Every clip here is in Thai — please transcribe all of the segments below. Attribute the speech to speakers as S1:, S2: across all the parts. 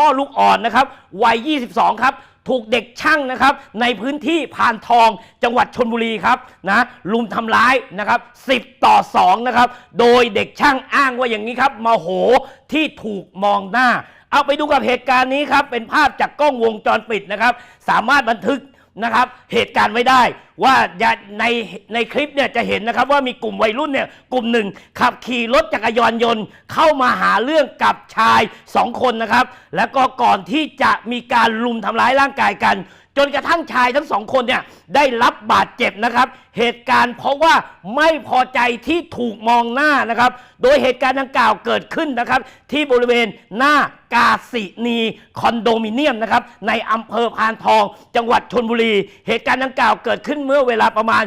S1: พ่อลูกอ่อนนะครับวัย 22 ครับ ถูกเด็กช่างนะครับ ในพื้นที่พานทองจังหวัดชนบุรีครับนะลุมทำร้ายนะครับ 10 ต่อ 2 นะครับ โดยเด็กช่างอ้างว่าอย่างนี้ครับมาโหที่ถูกมองหน้า เอาไปดูกับเหตุการณ์นี้ครับ เป็นภาพจากกล้องวงจรปิดนะครับ สามารถบันทึก นะครับเหตุการณ์ไว้ได้ ว่าในในคลิปเนี่ยจะเห็นนะครับว่ามีกลุ่มวัยรุ่นเนี่ยกลุ่มหนึ่งขับขี่รถจักรยานยนต์ เข้ามาหาเรื่องกับชายสองคนนะครับ แล้วก็ก่อนที่จะมีการลุมทำร้ายร่างกายกัน จนกระทั่งชายทั้งสองคนเนี่ยได้รับบาดเจ็บนะครับ เหตุการณ์เพราะว่าไม่พอใจที่ถูกมองหน้านะครับ โดยเหตุการณ์ดังกล่าวเกิดขึ้นนะครับ ที่บริเวณหน้ากาสินีคอนโดมิเนียมนะครับในอำเภอพานทอง จังหวัดชนบุรี เหตุการณ์ดังกล่าวเกิดขึ้นเมื่อเวลาประมาณ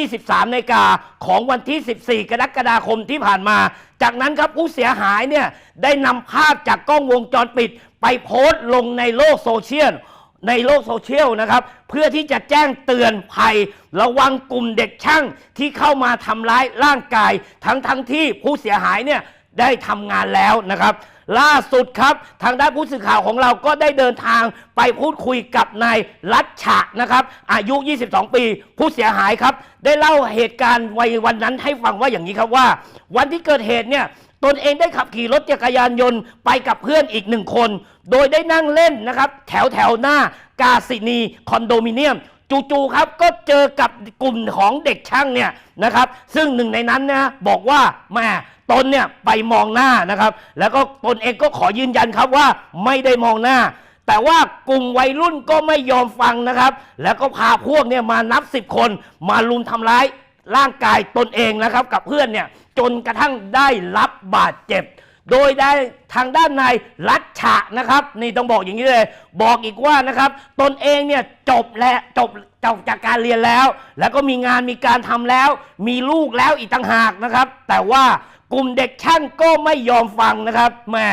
S1: 23นาฬิกาของวันที่ 14 กรกฎาคมที่ผ่านมา จากนั้นครับผู้เสียหายเนี่ยได้นำภาพจากกล้องวงจรปิด ไปโพสต์ลงในโลกโซเชียล ในโลกโซเชียลนะครับ เพื่อที่จะแจ้งเตือนภัย ระวังกลุ่มเด็กช่างที่เข้ามาทำร้ายร่างกาย ทั้งทั้งที่ผู้เสียหายเนี่ยได้ทำงานแล้วนะครับ ล่าสุดครับ ทางด้านผู้สื่อข่าวของเราก็ได้เดินทางไปพูดคุยกับนายรัชฉะนะครับ อายุ 22 ปี ผู้เสียหายครับ ได้เล่าเหตุการณ์วัยวันนั้นให้ฟังว่าอย่างนี้ครับว่า วันที่เกิดเหตุเนี่ย ตนเองได้ขับขี่รถจักรยานยนต์ไปกับเพื่อนอีกหนึ่งคน โดยได้นั่งเล่นนะครับ แถวแถวหน้ากาสินีคอนโดมิเนียมจู่ๆครับก็เจอกับกลุ่มของเด็กช่างเนี่ยนะครับ ซึ่งหนึ่งในนั้นนะบอกว่าแม่ตนเนี่ยไปมองหน้านะครับ แล้วก็ตนเองก็ขอยืนยันครับว่าไม่ได้มองหน้า แต่ว่ากลุ่มวัยรุ่นก็ไม่ยอมฟังนะครับ แล้วก็พาพวกเนี่ยมานับสิบคนมาลุมทำร้าย ร่างกายตนเองนะครับกับเพื่อนเนี่ยจนกระทั่งได้รับบาดเจ็บ โดยได้ทางด้านนายรัชฉะนะครับนี่ต้องบอกอย่างนี้เลย บอกอีกว่านะครับตนเองเนี่ยจบและจบจบจากการเรียนแล้ว แล้วก็มีงานมีการทำแล้ว มีลูกแล้วอีกต่างหากนะครับ แต่ว่ากลุ่มเด็กช่างก็ไม่ยอมฟังนะครับแหม่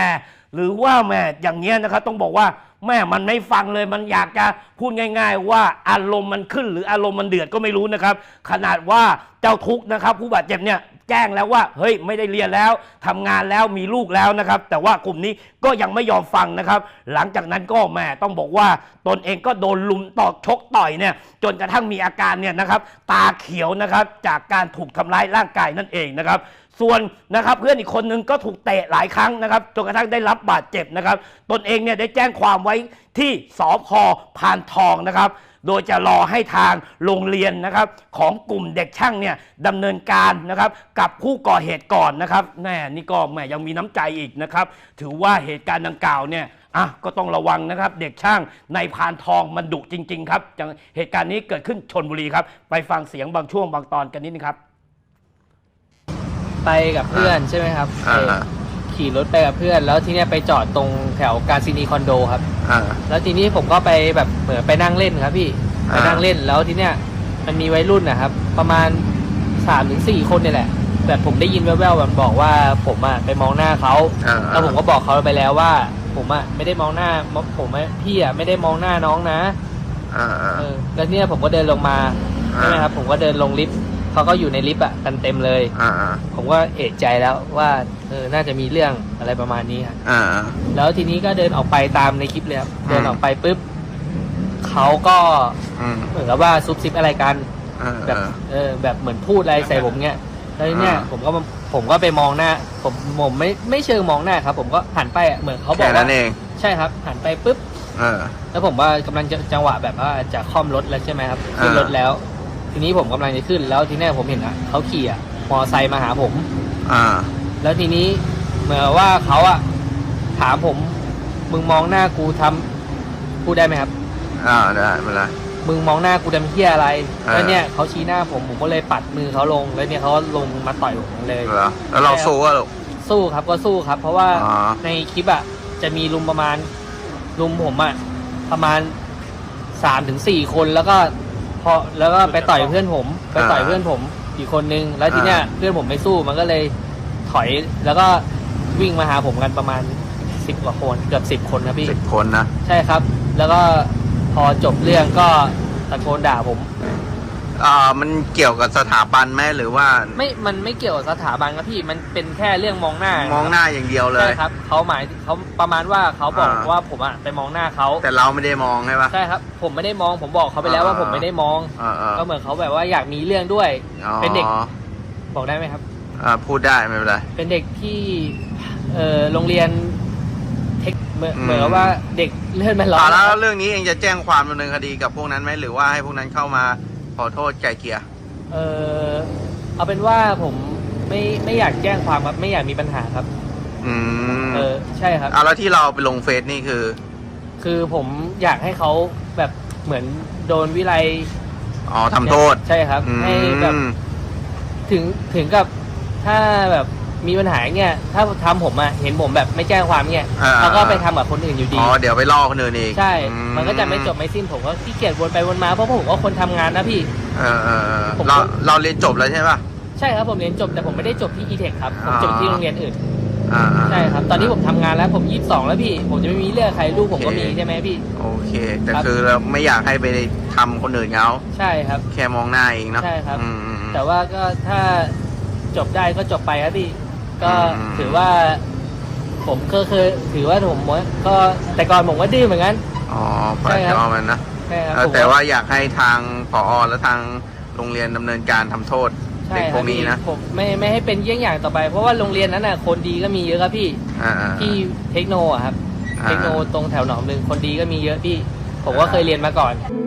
S1: หรือว่าแหม่อย่างเงี้ยนะครับต้องบอกว่า แม่มันไม่ฟังเลยมันอยากจะพูดง่าย ๆ ว่าอารมณ์มันขึ้น หรืออารมณ์มันเดือดก็ไม่รู้นะครับ ขนาดว่าเจ้าทุกนะครับ ผู้บาดเจ็บเนี่ยแจ้งแล้วว่าเฮ้ยไม่ได้เรียนแล้วทำงานแล้วมีลูกแล้วนะครับ แต่ว่ากลุ่มนี้ก็ยังไม่ยอมฟังนะครับ หลังจากนั้นก็แหม่ต้องบอกว่าตนเองก็โดนลุมตอกชกต่อยเนี่ยจนกระทั่งมีอาการเนี่ยนะครับ ตาเขียวนะครับจากการถูกทำร้ายร่างกายนั่นเองนะครับ ส่วนนะครับเพื่อนอีกคนนึงก็ถูกเตะหลายครั้งนะครับจนกระทั่งได้รับบาดเจ็บนะครับ ตนเองเนี่ยได้แจ้งความไว้ที่สพพานทองนะครับ โดยจะรอให้ทางโรงเรียนนะครับของกลุ่มเด็กช่างเนี่ยดำเนินการนะครับกับผู้ก่อเหตุก่อนนะครับแน่นี่ก็แหมยังมีน้ำใจอีกนะครับ ถือว่าเหตุการณ์ดังกล่าวเนี่ยอะก็ต้องระวังนะครับ เด็กช่างในพานทองมันดุจริง ๆ ครับจังเหตุการณ์นี้เกิดขึ้นชนบุรีครับ ไปฟังเสียงบางช่วงบางตอนกันนิดนึงครับ
S2: ไปกับเพื่อนใช่ไหมครับ
S3: อ่า
S2: เอ่อขี่รถไปกับเพื่อน แล้วทีเนี้ยไปจอดตรงแถวการซินีคอนโดครับ
S3: อ่า
S2: แล้วทีนี้ผมก็ไปแบบเหมือนไปนั่งเล่นครับพี่
S3: อ่า
S2: ไปนั่งเล่นแล้วทีเนี้ยมันมีวัยรุ่นนะครับ ประมาณสามถึงสี่คนเนี่ยแหละแบบผมได้ยินแว่วๆแบบบอกว่าผมอะไปมองหน้าเขา
S3: อ่า
S2: แล้วผมก็บอกเขาไปแล้วว่า ผมอะไม่ได้มองหน้าผมอะพี่อะไม่ได้มองหน้าน้องนะ
S3: อ่าอ่า
S2: เออแล้วเนี่ยผมก็เดินลงมา
S3: อ่า
S2: ใช่ไหมครับผมก็เดินลงลิฟต์ เขาก็อยู่ในลิฟต์อะกันเต็มเลย
S3: อ่าอ่า
S2: ผมก็เอะใจแล้วว่าเออน่าจะมีเรื่องอะไรประมาณนี้ครับ
S3: อ่า
S2: แล้วทีนี้ก็เดินออกไปตามในคลิปเลยครับ
S3: อืม
S2: เดินออกไปปุ๊บเขาก็
S3: อืม
S2: เหมือนกับว่าซุบซิบอะไรกัน
S3: อ่า
S2: แบบเออแบบเหมือนพูดอะไรใส่ผมเงี้ยแล้วทีเนี่ย
S3: อ่า
S2: ผมก็มาผมก็ไปมองหน้า ผมผมไม่ไม่เชิงมองหน้าครับ ผมก็หันไปอะเหมือนเขาบอ
S3: แค่
S2: กว่า
S3: นั้นเอง
S2: ใช่ครับ หันไปปุ๊บ
S3: เออ
S2: แล้วผมว่ากำลังจะจังหวะแบบว่าจะค่อมรถแล้วใช่ไหมครับขึ้น
S3: อ่าร
S2: ถแล้ว ทีนี้ผมกำลังจะขึ้น แล้วทีเนี้ยผมเห็นอะเขาขี่อะมอไซค์มาหาผม
S3: อ่า
S2: แล้วทีนี้เหมือนว่าเขาอะถามผม มึงมองหน้ากูทำพูดได้ไหมครับ
S3: อ่าได้ไม่เป็นไร
S2: มึงมองหน้ากูทำเฮียอะไร
S3: อ่า
S2: แล้วเนี่ยเขาชี้หน้าผมผมก็เลยปัดมือเขาลงแล้วเนี่ยเขาก็ลงมาต่อยผมเลย
S3: เหรอแล้วเราสู้ก็ลูก
S2: สู้ครับก็สู้ครับ เพราะว่า
S3: อ๋อ
S2: ในคลิปอะจะมีลุมประมาณลุมผมอะประมาณสามถึงสี่คนแล้วก็พ อแล้วก็ไปต่อยเพื่อนผมไปต่อยเพื่อนผมอีกคนนึง แล้วทีเนี้ยเพื่อนผมไม่สู้มันก็เลยถอยแล้วก็วิ่งมาหาผมกันประมาณสิบกว่าคนเกือบสิบคนนะพี่
S3: สิบคนนะ
S2: ใช่ครับ แล้วก็พอจบเรื่องก็ตะโกนด่าผม
S3: ออ่ามันเกี่ยวกับสถาบันไหมหรือว่า
S2: ไม่ มันไม่เกี่ยวกับสถาบันครับพี่ มันเป็นแค่เรื่องมองหน้าม
S3: องหน้าอย่างเดียวเล
S2: ใช่
S3: ย
S2: ครับ เขาหมายเขาประมาณว่าเขาบอก
S3: อ่า
S2: ว่าผมอะไปมองหน้าเขา
S3: แต่เราไม่ได้มองใช่ปะ
S2: ใช่ครับ ผมไม่ได้มอง ผมบอกเขาไปแล้วว่า
S3: อ่า
S2: ผมไม่ได้มอง
S3: เออเออ
S2: ก็เหมือนเขาแบบว่าอยากมีเรื่องด้วย
S3: อ๋อ
S2: เป็นเด็ก บอกได้ไหมครับ
S3: อ่าพูดได้ไม่เป็นไร
S2: เป็นเด็กที่เอ่อโรงเรียนเทคเหมือน
S3: อืม
S2: เหมือนกับว่าเด็กเลื่อนมันร้อ
S3: อ่านแล้วเรื่องนี้เองจะแจ้งความดำเนินคดีกับพวกนั้นไหมหรือว่าให้พวกนั้นเข้ามา ขอโทษไกลเกลี่ย
S2: เออเอาเป็นว่าผมไม่ไม่อยากแจ้งความครับไม่อยากมีปัญหาครับ
S3: อืม
S2: เออใช่ครับ
S3: อ่าแล้วที่เราไปลงเฟซนี่คือ
S2: คือผมอยากให้เขาแบบเหมือนโดนวิไล
S3: อ๋อทำโทษ
S2: ใช่ครับ
S3: อืม
S2: ให้แบบถึงถึงกับถ้าแบบ มีปัญหาเงี้ยถ้าทำผมอะเห็นผมแบบไม่แจ้งความเงี้ย
S3: อ่า
S2: เขาก็ไปทำกับคนอื่นอยู่ดี
S3: อ๋อเดี๋ยวไปล่อคนอื่นอีก
S2: ใช่
S3: อื
S2: มันก็จะไม่จบไม่สิ้นผมก็ขี้เกียจวนไปวนมาเพราะผมก็คนทำงานนะพี่
S3: เออเออเออ
S2: ผม
S3: เรา
S2: ก็
S3: เราเรียนจบแล้วใช่ปะ
S2: ใช่ครับผมเรียนจบแต่ผมไม่ได้จบที่ e-tech ครับผมจบที่โรงเรียนอื่น
S3: อ่าอ่า
S2: ใช่ครับ ตอนนี้ผมทำงานแล้วผมยี่สิบสองแล้วพี่ ผมจะไม่มีเรื่องใครลูกผมก็มี
S3: โอเค
S2: ใช่ไหมพี่
S3: โอเค แต่
S2: ครับ
S3: คือเราไม่อยากให้ไปทำคนอื่นเขา
S2: ใช่ครับ
S3: แค่มองหน้าเองเนาะ
S2: ใช่ครับ
S3: อืมอืมอืม
S2: แต่ว่าก็ถ้าจบได้ก็จบไปครับพี่ ก็
S3: อืม
S2: ถือว่า ผมก็เคยถือว่าผมก็แต่ก่อนผมก็ดื้อเหมือนกัน
S3: อ๋อปล่อย
S2: ใช่ครับ
S3: จอมันนะ
S2: ใช่ครับ
S3: เออ
S2: ผม
S3: แต่ว่าอยากให้ทางผอและทางโรงเรียนดำเนินการทำโทษ
S2: ใช่
S3: เด็ก
S2: ค
S3: พ
S2: รั
S3: ว
S2: บ
S3: กนี้
S2: พี่
S3: นะ
S2: ผมไม่ไม่ให้เป็นเยี่ยงอย่างต่อไป เพราะว่าโรงเรียนนั้นน่ะ คนดีก็มีเยอะครับพี่
S3: อ่าอ่า
S2: ที่เทคโนอะครับ
S3: อ่า
S2: เทคโนตรงแถวหนองหนึ่งคนดีก็มีเยอะพี่ ผมก็เคยเรียนมาก่อน
S3: อ